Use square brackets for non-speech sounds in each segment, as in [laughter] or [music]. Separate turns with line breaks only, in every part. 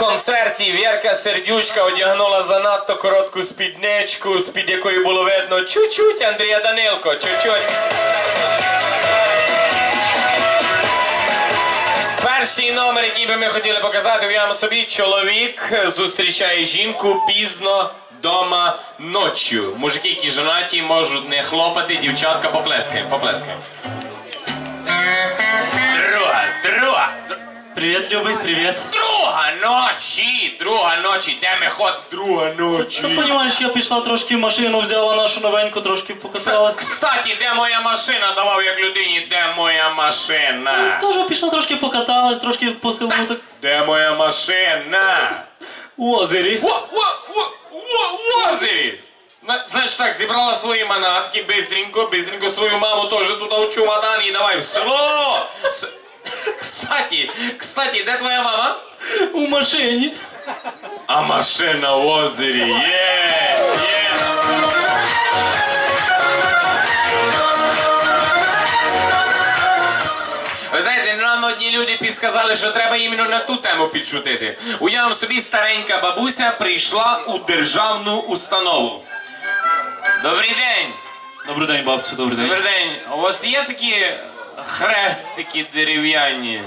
концерті Вірка Сердючка одягнула занадто коротку спідничку, з-під якої було видно чуть-чуть Андрія Данилко, чуть-чуть. Перший номер, який би ми хотіли показати, уявимо собі, чоловік зустрічає жінку пізно дома ночі. Мужики, які жонаті, можуть не хлопати, дівчатка поплескаємо, поплескаємо. Друга, друга,
Привет, Любый, привет.
друга ночі, друга ночі, де ми ход, друга ночі.
Ну, понимаешь, я пішла трошки машину, взяла нашу новеньку, трошки покаталась.
Кстати, де моя машина? Давав як людині, де моя машина?
Тоже пішла трошки покаталась, трошки по селу так
Де моя машина?
у озері.
Во, во, во, во, в озері! На- Значить так, зібрала свої манатки, бистренько, бистренько свою маму теж тут у чемодан і давай в село! С- Кстати, кстати, де твоя мама?
У машині.
А машина в озері є, є. Ви знаєте, нам одні люди підсказали, що треба іменно на ту тему підшутити. Уявимо собі, старенька бабуся прийшла у державну установу. Добрий день!
Добрий день, бабцю, добрий день.
Добрий день. У вас є такі хрестики дерев'яні?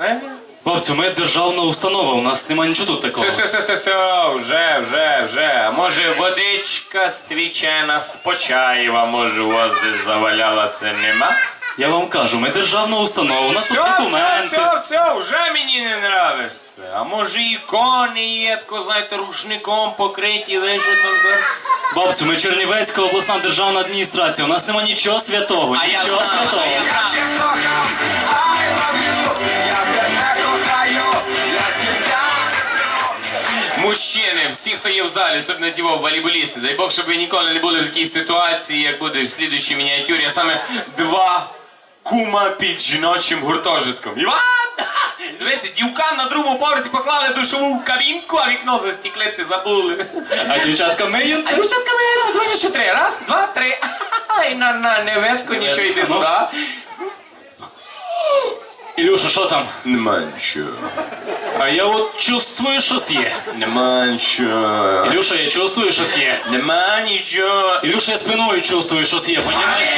Е?
Бабцю, ми державна установа, у нас нема нічого тут такого.
Все, все, все, все, все, вже, вже, вже. А може водичка свічена з Почаєва, може у вас десь завалялася, нема?
Я вам кажу, ми державна установа, у нас тут
Все, все,
документи.
все, все, вже мені не нравишся. А може ікони є, тако, знаєте, рушником покриті, вишито зверху.
Бабцю, ми Чернівецька обласна державна адміністрація, у нас нема нічого святого,
А я
нічого
знаю,
святого.
я знаю.
Cię kocham, I love you, ja тебе кохаю, я тебя
Мужчини, всі, хто є в залі, особливо ті волейболісти, дай Бог, щоб ви ніколи не були в такій ситуації, як буде в слідуючій мініатюрі, а саме два кума під жіночим гуртожитком. Іван! Дивися, дівкам на другому поверсі поклали душову кабінку, а вікно застіклити забули.
А дівчатка
А дівчатка миються, давай ще три. Раз, два, три. Ай, на, на, не ветко, нічого йди
Ну.
сюди.
Ілюша, що там?
Нема нічого.
А я от чувствую, щось є.
Нема нічого.
Ілюша, я чувствую, щось є.
Нема нічого.
Ілюша, я спиною чувствую, щось є, понімаєш?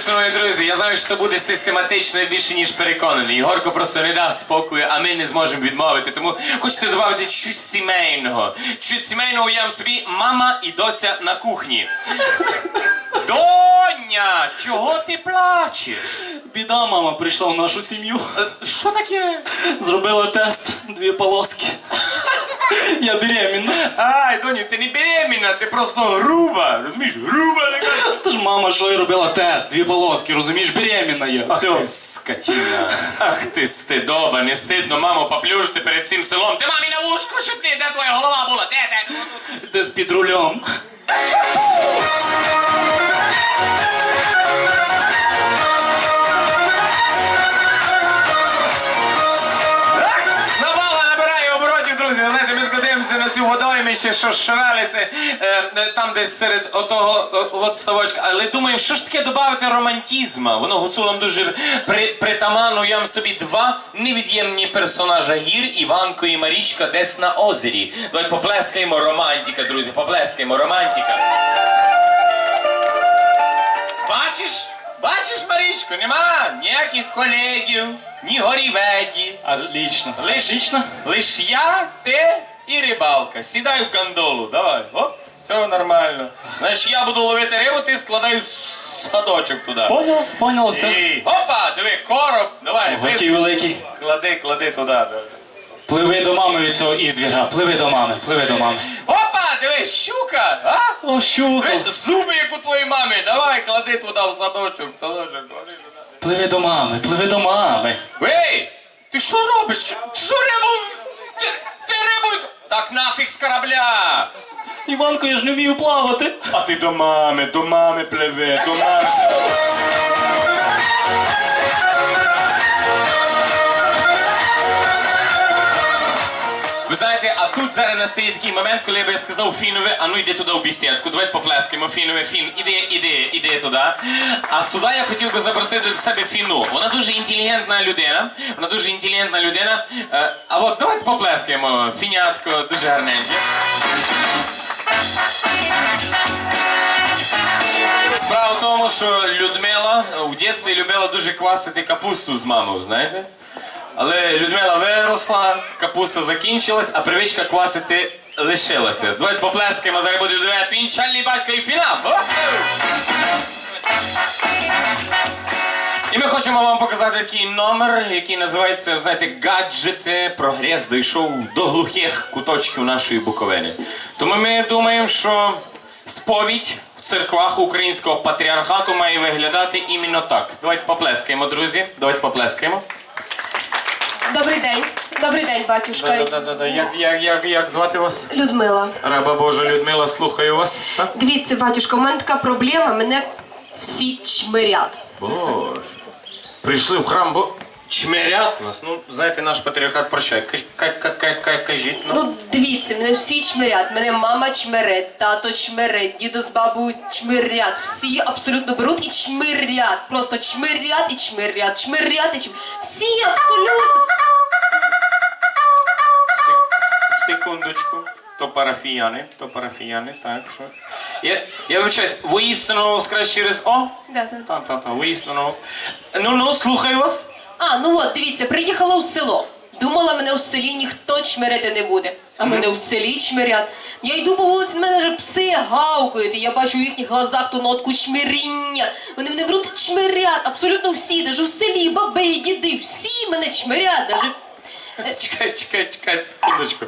Шановні друзі, я знаю, що це буде систематично більше, ніж переконаний. Ігорко просто не дасть спокою, а ми не зможемо відмовити. Тому хочете додати чуть сімейного. Чуть сімейного уявимо собі мама і доця на кухні. Доня, чого ти плачеш?
Біда, мама прийшла в нашу сім'ю.
Е, Що таке?
Зробила тест, дві полоски. Я беременна.
Ай, доню, ти не беременна, ти просто груба. Розумієш, груба така. [laughs]
Та ж мама, що й робила тест, дві полоски, розумієш, беременна є.
Ах
Все.
ти скотина. Ах ти стидоба, не стидно маму поплюжити перед цим селом. Ти мамі на вушку шипни, де твоя голова була? Де, де?
Десь під рулем.
Тако дивимося на цю водоймище, що шевелиться е, е, там десь серед отого от ставочка. Але думаємо, що ж таке додати романтизма? Воно гуцулам дуже при, притаманно. Я собі два невід'ємні персонажа гір, Іванко і Марічка, десь на озері. Давай поплескаємо романтика, друзі, поплескаємо романтика. Бачиш? Бачиш, Марічко, нема ніяких колегів, ні горіведі.
Отлично.
Лиш,
Отлично.
лиш я, ти і рибалка. Сідай в гондолу, давай. Оп, все нормально. Значить, я буду ловити рибу, ти складай садочок туди.
Понял, понял, все.
І, опа, диви, короб, давай,
Ого, який великий.
клади, клади туди.
Пливи до мами від цього ізвіра, пливи до мами, пливи до мами.
Опа, диви, щука, а?
О, щука.
Диви, Зуби, як у твоїй мамі, давай, клади туди в садочок, в садочок, клади туди.
Пливи до мами, пливи до мами.
Ей, ти що робиш? Ти що рибу? Ти, ти рибу? Так нафіг з корабля.
Іванко, я ж не вмію плавати.
А ти до мами, до мами пливе, до мами. Тут зараз настає такий момент, коли я би сказав Фінове, а ну йди туди в бесідку, давай поплескаємо Фінове, Фін, іди, іди, іди туди. А сюди я хотів би запросити до себе Фіну. Вона дуже інтелігентна людина, вона дуже інтелігентна людина. Е, А от давайте поплескаємо. Фінятко, дуже гарненьке. Справа в тому, що Людмила в дитинстві любила дуже квасити капусту з мамою, знаєте? Але Людмила виросла, капуста закінчилась, а привичка квасити лишилася. Давайте поплескаємо, зараз буде дует вінчальний батько і фінал. І ми хочемо вам показати такий номер, який називається, знаєте, гаджети. Прогрес дійшов до глухих куточків нашої Буковини. Тому ми думаємо, що сповідь в церквах українського патріархату має виглядати іменно так. Давайте поплескаємо, друзі. Давайте поплескаємо.
Добрий день. Добрий день, батюшка.
Да-да-да-да. Як, як, як, як звати вас?
Людмила.
Раба Божа Людмила, слухаю вас. А?
Дивіться, батюшка, у мене така проблема, мене всі чмирять.
Боже. Прийшли в храм, бо чмирять нас. Ну, знаєте, наш патріархат прощає. Каж- ка- ка- ка- ка- Кажіть, ну.
Ну, дивіться, мене всі чмирять. Мене мама чмирить, тато чмирить, діду з бабою чмирять. Всі абсолютно беруть і чмирять. Просто чмирять і чмирять, чмирять і чмирять. Всі абсолютно.
Секундочку. То парафіяни, то парафіяни, так, що. Я, я вибачаюсь, воістину воскрес через О?
Да, да.
Та, та, та, воістину. Ну, ну, слухаю вас.
А, ну от, дивіться, приїхала в село. Думала, мене в селі ніхто чмирити не буде. А мене в селі чмирять. Я йду по вулиці, в мене вже пси гавкають, і я бачу в їхніх глазах ту нотку чмиріння. Вони мене беруть і чмирять, абсолютно всі, навіть в селі, баби, діди, всі мене чмирять. Даже...
Чекай, чекай, чекай, секундочку.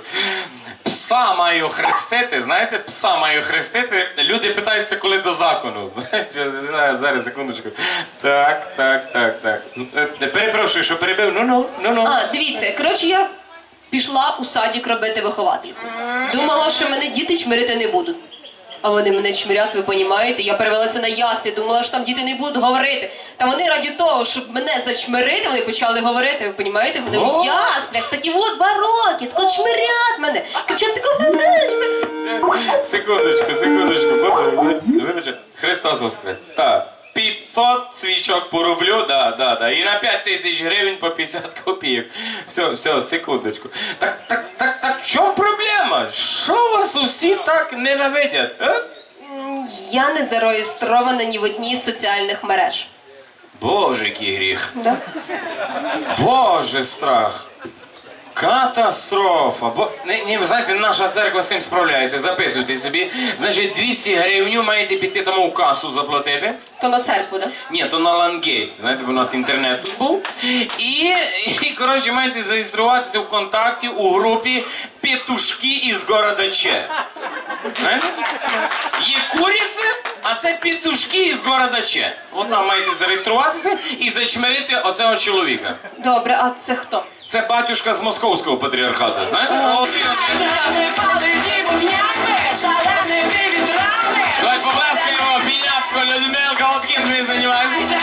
Пса маю хрестити, знаєте, пса маю хрестити. Люди питаються, коли до закону. [laughs] Зараз, секундочку. Так, так, так, так. Е, Перепрошую, що перебив. Ну, ну, ну, ну.
А, дивіться, коротше, я пішла у садік робити вихователь. Думала, що мене діти чмирити не будуть. А вони мене чмирять, ви понімаєте? Я перевелася на ясли, думала, що там діти не будуть говорити. Та вони раді того, щоб мене зачмирити, вони почали говорити, ви понімаєте? Вони в яслях, такі от два роки, тако чмирять мене. Кричать, тако.
Секундочку, секундочку. Вибачте, Христос Воскрес. Так. 500 свічок по рублю, да, да, да. І на 5 тисяч гривень по 50 копійок. Все, все, секундочку. Так, так, так, так, в чому проблема? Що вас усі так ненавидять? е?
Я не зареєстрована ні в одній з соціальних мереж.
Боже, який гріх.
Да?
Боже, страх. Катастрофа. Бо не, не, знаєте, наша церква з тим справляється. Записуйте собі. Значить, 200 гривень маєте піти тому в касу заплатити.
То на церкву, да?
Ні, то на Лангейт. Знаєте, бо у нас інтернет тут був. І, і коротше, маєте зареєструватися в контакті у групі Петушки із города Че. Знаєте? Є куриці, а це петушки із города Че. От там маєте зареєструватися і зачмирити оцього чоловіка.
Добре, а це хто?
Це батюшка з московського патріархату, знаєте? Давай поплескаємо, пінятко, Людмилка, от ким ви займаєтесь.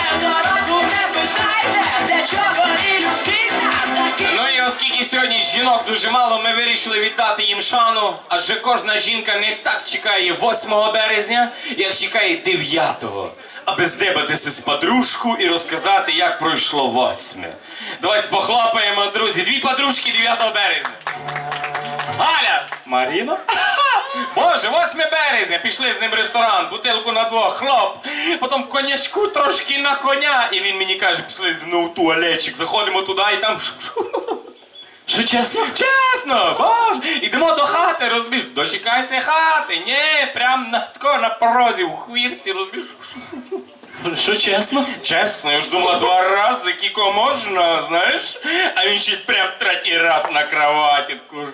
Ну і оскільки сьогодні жінок дуже мало, ми вирішили віддати їм шану, адже кожна жінка не так чекає 8 березня, як чекає 9-го. Аби здебатися з подружку і розказати, як пройшло восьме. Давайте похлопаємо, друзі. Дві подружки 9 березня. Галя! Маріна? [laughs] Боже, 8 березня, пішли з ним в ресторан, бутилку на двох, хлоп. Потім конячку трошки на коня. І він мені каже, пішли зі мною в туалетчик, заходимо туди і там. [laughs]
Що чесно?
Чесно, боже, ідемо до хати, розумієш, дочекайся хати, ні, прям на тако на порозі, в хвірці, розумієш.
Що чесно?
Чесно, я ж думала два рази, кіко можна, знаєш, а він ще прям третій раз на кроваті. таку ж.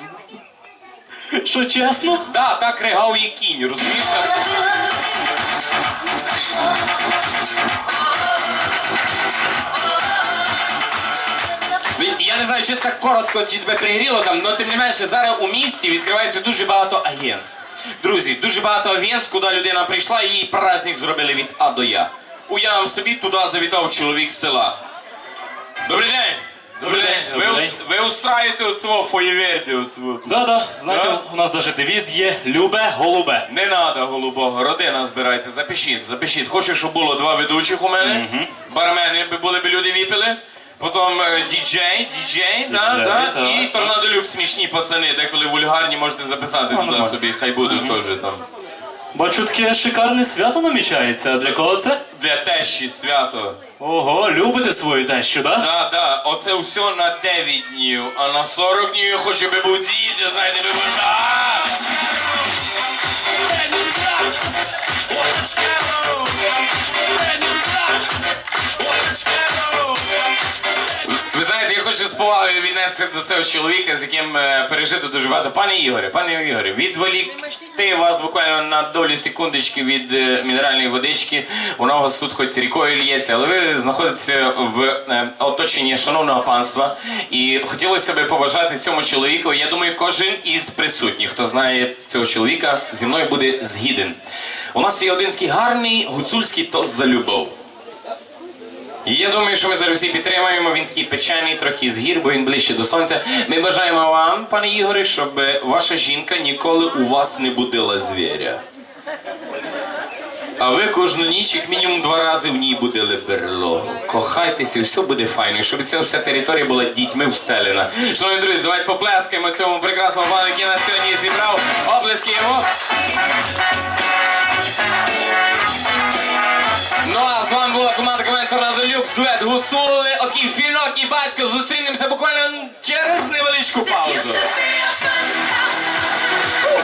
Що чесно?
Да, так ригав і кінь, розумієш? Коротко, чи тебе пригріло там, але тим не менше, зараз у місті відкривається дуже багато агентств. Друзі, дуже багато агентств, куди людина прийшла і їй праздник зробили від А до Я. Уявим собі, туди завітав чоловік з села. Добрий день!
Добрий день,
ви,
добрий день.
ви устраюєте оцього фоєверди. оцього.
Да, да, знаєте,
Да?
у нас навіть девіз є любе голубе.
Не треба голубого, родина збирайте, запишіть, запишіть. Хочу, щоб було два ведучих у мене, бармени, би були б люди віпили. Потім е, діджей, діджей, да,
Діджей,
да,
так.
і торнадолюк смішні пацани, деколи вульгарні можете записати туди
нормально.
собі, хай будуть теж там.
Бачу, таке шикарне свято намічається. А для кого це?
Для тещі свято.
Ого, любите свою тещу, да?
Да, да, оце все на 9 днів, а на 40 днів я хочу, би дідя, знаєте, би був. Да! Ви знаєте, я хочу з повагою віднести до цього чоловіка, з яким е, пережито дуже багато. Пане Ігоре, пане Ігоре, відволікти вас буквально на долю секундочки від е, мінеральної водички. Вона у вас тут хоч рікою лється, але ви знаходитеся в е, оточенні шановного панства. І хотілося б побажати цьому чоловіку. Я думаю, кожен із присутніх, хто знає цього чоловіка, зі мною буде згіден. У нас є один такий гарний гуцульський тост за любов. Я думаю, що ми зараз всі підтримаємо. Він такий печений, трохи з гір, бо він ближче до сонця. Ми бажаємо вам, пане Ігоре, щоб ваша жінка ніколи у вас не будила звіря. А ви кожну ніч, як мінімум два рази в ній будили берлогу. Кохайтеся, все буде файно, щоб ця вся територія була дітьми встелена. Шановні друзі, давайте поплескаємо цьому прекрасному пану, який нас сьогодні зібрав. Оплески йому. Ну а з вами була команда команд Торнадо Люкс, дует Гуцули, отакий фінок і батько. Зустрінемося буквально через невеличку паузу.